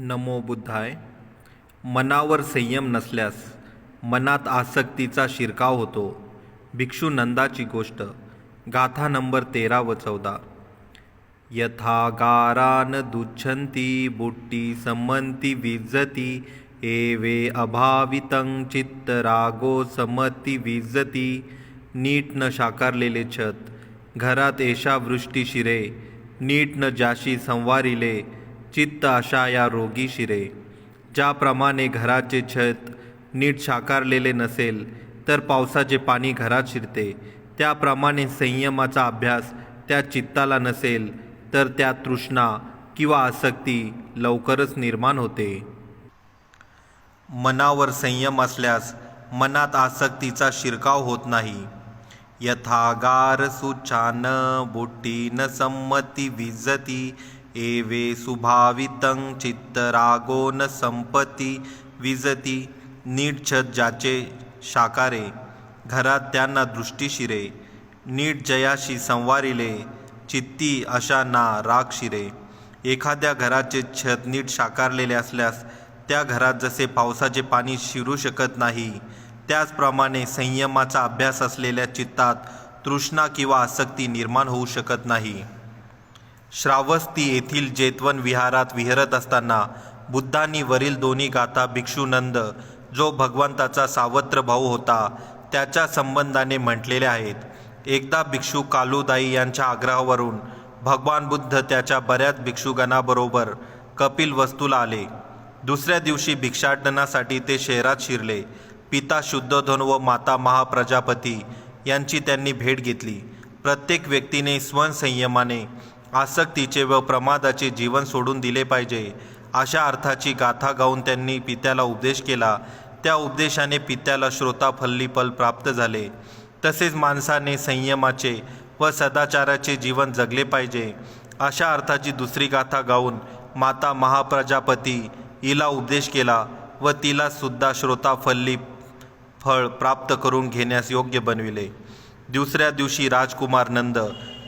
नमो बुद्धाय. मनावर संयम नसल्यास मनात आसक्तीचा शिरकाव होतो. भिक्षू नंदाची गोष्ट. गाथा नंबर तेरा व चौदा. यथा गारान दुच्छंती बुट्टी समंती विजती एवे अभावितं चित्तरागो समती विज्जती नीट न शाकारलेले छत. घरात एशा वृष्टी शिरे. नीट न जाशी संवारिले. चित्त अशा या रोगी शिरे. ज्याप्रमाणे घराचे छत नीट शाकारलेले नसेल तर पावसाचे पाणी घरात शिरते. त्याप्रमाणे संयमाचा अभ्यास त्या चित्ताला नसेल तर त्या तृष्णा किंवा आसक्ती लवकरच निर्माण होते. मनावर संयम असल्यास मनात आसक्तीचा शिरकाव होत नाही. यथागार सुचान बुट्टी न संमती विजती एवे सुभावितं चित्तरागो न संपती विजती नीट छत ज्याचे शाकारे घरात त्यांना दृष्टी शिरे नीट जयाशी संवारिले चित्ती अशा ना राग शिरे. एखाद्या घराचे छत नीट शाकारलेले असल्यास त्या घरात जसे पावसाचे पाणी शिरू शकत नाही त्याचप्रमाणे संयमाचा अभ्यास असलेल्या चित्तात तृष्णा किंवा आसक्ती निर्माण होऊ शकत नाही. श्रावस्ती येथील जेतवन विहारात विहरत असताना बुद्धांनी वरील दोन्ही गाथा भिक्षुनंद जो भगवंताचा सावत्र भाऊ होता त्याच्या संबंधाने म्हटलेले आहेत. एकदा भिक्षू कालुदाई यांच्या आग्रहावरून भगवान बुद्ध त्याच्या बऱ्याच भिक्षुगणाबरोबर कपिल वस्तूला आले. दुसऱ्या दिवशी भिक्षाटनासाठी ते शहरात शिरले. पिता शुद्धोधन व माता महाप्रजापती यांची त्यांनी भेट घेतली. प्रत्येक व्यक्तीने स्वसंयमाने आसक्तीचे व प्रमादाचे जीवन सोडून दिले पाहिजे. अशा अर्थाची गाथा गाऊन त्यांनी पित्याला उपदेश केला. त्या उपदेशाने पित्याला श्रोताफल्लीफल प्राप्त झाले. तसेच माणसाने संयमाचे व सदाचाराचे जीवन जगले पाहिजे. अशा अर्थाची दुसरी गाथा गाऊन माता महाप्रजापती हिला उपदेश केला व तिला सुद्धा श्रोताफल्ली फळ प्राप्त करून घेण्यास योग्य बनविले. दुसऱ्या दिवशी राजकुमार नंद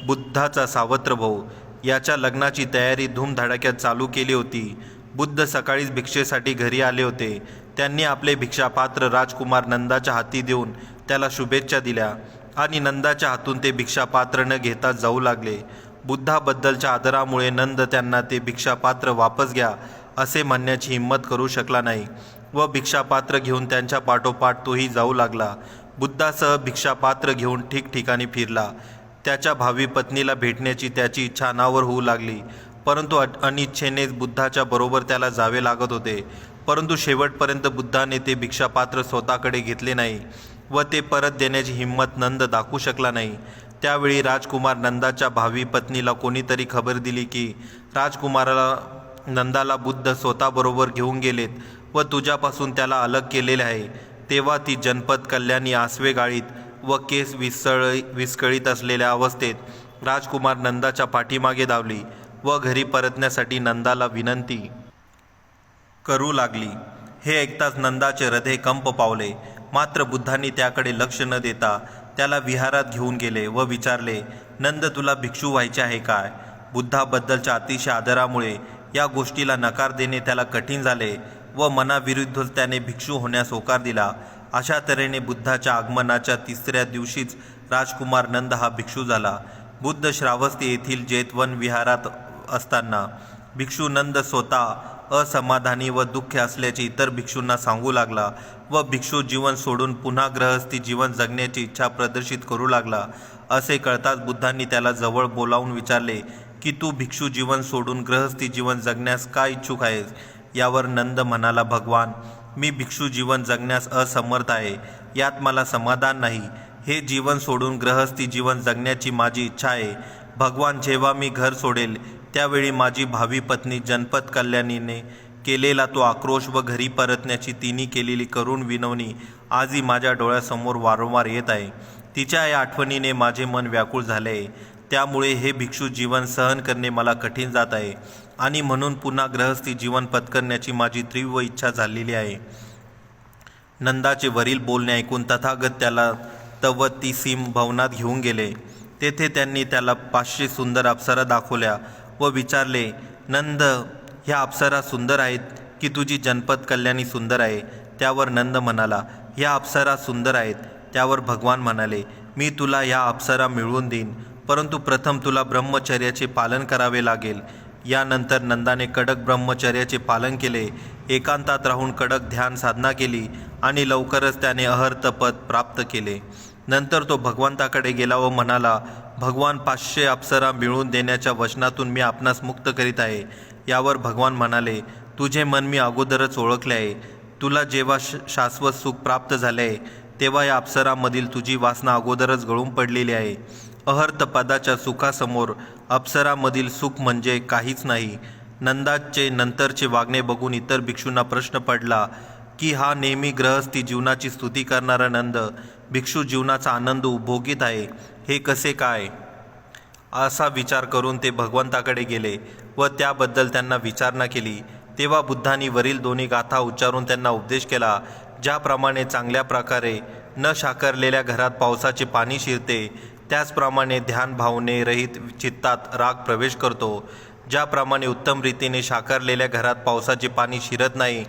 बुद्धाचा सावत्र भाऊ याच्या लग्नाची तयारी धूमधडाक्यात चालू केली होती. बुद्ध सकाळीच भिक्षेसाठी घरी आले होते. त्यांनी आपले भिक्षापात्र राजकुमार नंदाच्या हाती देऊन त्याला शुभेच्छा दिल्या. आणि नंदाच्या हातून ते भिक्षापात्र न घेता जाऊ लागले. बुद्धाबद्दलच्या आदरामुळे नंद त्यांना ते भिक्षापात्र वापस घ्या असे म्हणण्याची हिंमत करू शकला नाही व भिक्षापात्र घेऊन त्यांच्या पाठोपाठ तोही जाऊ लागला. बुद्धासह भिक्षापात्र घेऊन ठिकठिकाणी फिरला. त्याच्या भावी पत्नीला भेटण्याची त्याची इच्छा अनावर होऊ लागली. परंतु अनिच्छेने बुद्धाच्या बरोबर त्याला जावे लागत होते. परंतु शेवटपर्यंत बुद्धाने ते भिक्षापात्र स्वतःकडे घेतले नाही व ते परत देण्याची हिंमत नंद दाखवू शकला नाही. त्यावेळी राजकुमार नंदाच्या भावी पत्नीला कोणीतरी खबर दिली की राजकुमाराला नंदाला बुद्ध स्वतःबरोबर घेऊन गेलेत व तुझ्यापासून त्याला अलग केलेले आहे. तेव्हा ती जनपद कल्याणी आसवे गाळीत व केस विसळ विस्कळीत असलेल्या अवस्थेत राजकुमार नंदाच्या पाठीमागे धावली व घरी परतण्यासाठी नंदाला विनंती करू लागली. हे ऐकताच नंदाचे हृदय कंप पावले. मात्र बुद्धांनी त्याकडे लक्ष न देता त्याला विहारात घेऊन गेले व विचारले नंद तुला भिक्षू व्हायचे आहे काय बुद्धाबद्दलच्या अतिशय आदरामुळे या गोष्टीला नकार देणे त्याला कठीण झाले व मनाविरुद्ध त्याने भिक्षू होण्यास होकार दिला. अशा तऱ्हेने बुद्धाच्या आगमनाच्या तिसऱ्या दिवशीच राजकुमार नंद हा भिक्षू झाला. बुद्ध श्रावस्ती येथील जेतवन विहारात असताना भिक्षू नंद स्वतः असमाधानी व दुःख असल्याचे इतर भिक्षूंना सांगू लागला व भिक्षू जीवन सोडून पुन्हा ग्रहस्थी जीवन जगण्याची इच्छा प्रदर्शित करू लागला. असे कळताच बुद्धांनी त्याला जवळ बोलावून विचारले की तू भिक्षू जीवन सोडून ग्रहस्थी जीवन जगण्यास का इच्छुक आहेस? यावर नंद म्हणाला भगवान मी भिक्षू जीवन जगण्यास असमर्थ आहे. यात मला समाधान नाही. हे जीवन सोडून ग्रहस्थी जीवन जगण्याची माझी इच्छा आहे. भगवान जेव्हा मी घर सोडेल त्यावेळी माझी भावी पत्नी जनपद कल्याणीने केलेला तो आक्रोश व घरी परतण्याची तिने केलेली करुण विनवणी आजही माझ्या डोळ्यासमोर वारंवार येत आहे. तिच्या या आठवणीने माझे मन व्याकुळ झाले आहे. त्यामुळे हे भिक्षू जीवन सहन करणे मला कठीण जात आहे. आणि म्हणून पुन्हा ग्रहस्थी जीवन पत्करण्याची माझी तीव्र इच्छा झालेली आहे. नंदाचे वरील बोलणे ऐकून तथागत त्याला तवती सीम भवनात घेऊन गेले. तेथे त्यांनी त्याला पाचशे सुंदर अप्सरा दाखवल्या व विचारले नंद ह्या अप्सरा सुंदर आहेत की तुझी जनपद कल्याणी सुंदर आहे? त्यावर नंद म्हणाला ह्या अप्सरा सुंदर आहेत. त्यावर भगवान म्हणाले मी तुला ह्या अप्सरा मिळवून देईन परंतु प्रथम तुला ब्रह्मचर्याचे पालन करावे लागेल. यानंतर नंदाने कडक ब्रह्मचर्याचे पालन केले एकांतात राहून कडक ध्यान साधना केली आणि लवकरच त्याने अहर्त पद प्राप्त केले. नंतर तो भगवंताकडे गेला व म्हणाला भगवान पाचशे अप्सरा मिळवून देण्याच्या वचनातून मी आपणास मुक्त करीत आहे. यावर भगवान म्हणाले तुझे मन मी अगोदरच ओळखले आहे. तुला जेव्हा श शाश्वत सुख प्राप्त झाले आहे तेव्हा या अप्सरामधील तुझी वासना अगोदरच गळून पडलेली आहे. अहर्त पदाच्या सुखासमोर अप्सरामधील सुख म्हणजे काहीच नाही. नंदाचे नंतरचे वागणे बघून इतर भिक्षूंना प्रश्न पडला की हा नेहमी ग्रहस्थी जीवनाची स्तुती करणारा नंद भिक्षू जीवनाचा आनंद उपभोगीत आहे हे कसे काय? असा विचार करून ते भगवंताकडे गेले व त्याबद्दल त्यांना विचारणा केली. तेव्हा बुद्धांनी वरील दोन्ही गाथा उच्चारून त्यांना उपदेश केला ज्याप्रमाणे चांगल्या प्रकारे न शाकरलेल्या घरात पावसाचे पाणी शिरते त्याचप्रमाणे ध्यान भावने रहित चित्तात राग प्रवेश करतो. ज्याप्रमाणे उत्तम रीतीने शाकारलेल्या घरात पावसाचे पाणी शिरत नाही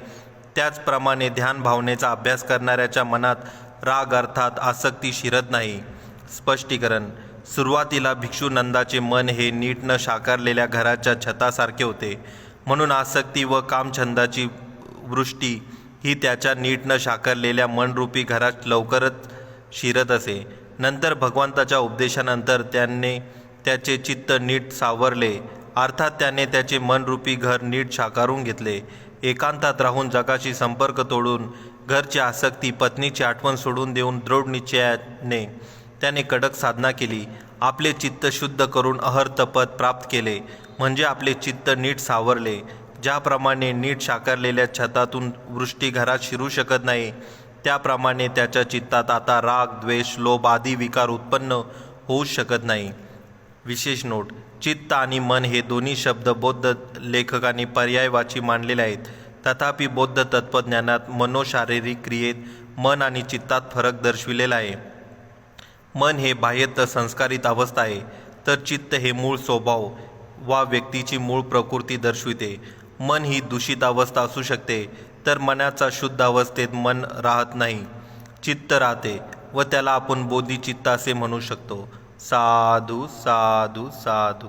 त्याचप्रमाणे ध्यान भावनेचा अभ्यास करणाऱ्याच्या मनात राग अर्थात आसक्ती शिरत नाही. स्पष्टीकरण सुरुवातीला भिक्षू नंदाचे मन हे नीट न शाकारलेल्या घराच्या छतासारखे होते. म्हणून आसक्ती व कामछंदाची वृष्टी ही त्याच्या नीट न शाकारलेल्या मनरूपी घरात लवकरच शिरत असे. नंतर भगवंताच्या उपदेशानंतर त्याने त्याचे चित्त नीट सावरले. अर्थात त्याने त्याचे मनरूपी घर नीट साकारून घेतले. एकांतात राहून जगाशी संपर्क तोडून घरची आसक्ती पत्नीची आठवण सोडून देऊन दृढ निश्चयाने त्याने कडक साधना केली. आपले चित्त शुद्ध करून अहर्त पद प्राप्त केले. म्हणजे आपले चित्त नीट सावरले. ज्याप्रमाणे नीट साकारलेल्या छतातून वृष्टी घरात शिरू शकत नाही त्याप्रमाणे त्याच्या चित्तात आता राग द्वेष लोभ आदी विकार उत्पन्न होऊ शकत नाही. विशेष नोट चित्त आणि मन हे दोन्ही शब्द बौद्ध लेखकांनी पर्यायवाची मांडलेले आहेत. तथापि बौद्ध तत्त्वज्ञानात मनोशारीरिक क्रियेत मन आणि चित्तात फरक दर्शविलेला आहे. मन हे बाह्यत संस्कारित अवस्था आहे तर चित्त हे मूळ स्वभाव वा व्यक्तीची मूळ प्रकृती दर्शविते. मन ही दूषित अवस्था असू शकते तर मनाचा शुद्ध अवस्थेत मन राहत नाही चित्त राहते व त्याला आपण बोधिचित्त असे म्हणू शकतो. साधू साधू साधू.